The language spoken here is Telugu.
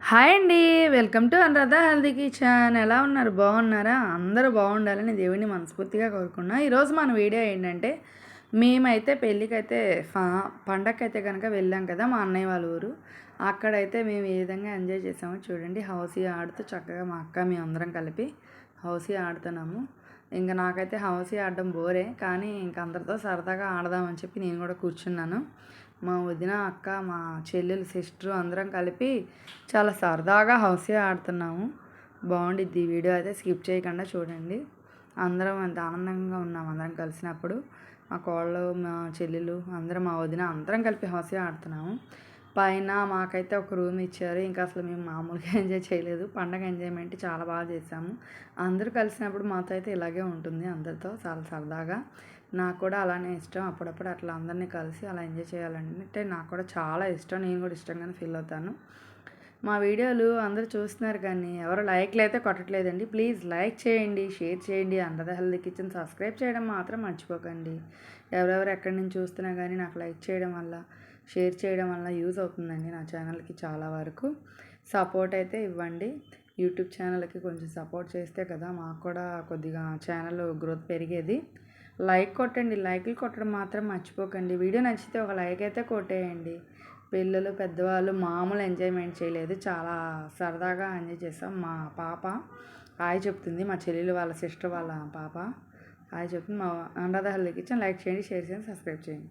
హాయ్ అండి. Welcome to Anuradha healthy kitchen. ఎలా ఉన్నారు? బాగున్నారా? అందరూ బాగుండాలని దేవుడిని మనస్ఫూర్తిగా కోరుకున్నా. ఈరోజు మన వీడియో ఏంటంటే మేమైతే పెళ్ళికైతే ఫా పండగకైతే కనుక వెళ్ళాం కదా మా అన్నయ్య వాళ్ళ ఊరు. అక్కడైతే మేము ఏ విధంగా ఎంజాయ్ చేసామో చూడండి. హౌసీ ఆడుతూ చక్కగా మా అక్క మేము అందరం కలిపి హౌసీ ఆడుతున్నాము. ఇంకా నాకైతే హౌసీ ఆడడం బోరే కానీ ఇంక అందరితో సరదాగా ఆడదామని చెప్పి నేను కూడా కూర్చున్నాను. మా వదిన అక్క మా చెల్లెలు సిస్టరు అందరం కలిపి చాలా సరదాగా హౌసీ ఆడుతున్నాము. బాగుండిద్ది ఈ వీడియో అయితే స్కిప్ చేయకుండా చూడండి. అందరం ఎంత ఆనందంగా ఉన్నాం అందరం కలిసినప్పుడు. మా కోళ్ళు మా చెల్లెలు అందరం మా వదిన అందరం కలిపి హౌసీ ఆడుతున్నాము. పైన మాకైతే ఒక రూమ్ ఇచ్చారు. ఇంకా అసలు మేము మామూలుగా ఎంజాయ్ చేయలేదు. పండగ ఎంజాయ్మెంట్ చాలా బాగా చేసాము. అందరూ కలిసినప్పుడు మాతో అయితే ఇలాగే ఉంటుంది అందరితో చాలా సరదాగా. నాకు కూడా అలానే ఇష్టం. అప్పుడప్పుడు అట్లా అందరినీ కలిసి అలా ఎంజాయ్ చేయాలంటే నాకు కూడా చాలా ఇష్టం. నేను కూడా ఇష్టంగానే ఫీల్ అవుతాను. మా వీడియోలు అందరూ చూస్తున్నారు కానీ ఎవరు లైక్లు అయితే కొట్టట్లేదండి. ప్లీజ్ లైక్ చేయండి షేర్ చేయండి. అందరి హెల్తీ కిచెన్ సబ్స్క్రైబ్ చేయడం మాత్రం మర్చిపోకండి. ఎవరెవరు ఎక్కడి నుంచి చూస్తున్నా కానీ నాకు లైక్ చేయడం వల్ల షేర్ చేయడం వల్ల యూజ్ అవుతుందండి నా ఛానల్కి చాలా వరకు. సపోర్ట్ అయితే ఇవ్వండి. యూట్యూబ్ ఛానల్కి కొంచెం సపోర్ట్ చేస్తే కదా మాకు కూడా కొద్దిగా ఛానల్ గ్రోత్ పెరిగేది. లైక్ కొట్టండి. లైక్లు కొట్టడం మాత్రం మర్చిపోకండి. వీడియో నచ్చితే ఒక లైక్ అయితే కొట్టేయండి. పిల్లలు పెద్దవాళ్ళు మామూలు ఎంజాయ్మెంట్ చేయలేదు. చాలా సరదాగా ఎంజాయ్ చేసాం మా పాప హాయ్ చెప్తుంది. మా చెల్లెలు వాళ్ళ సిస్టర్ వాళ్ళ పాప హాయ్ చెప్తుంది. మా అనురాధ హెల్త్ కిచెన్ లైక్ చేయండి షేర్ చేయండి సబ్స్క్రైబ్ చేయండి.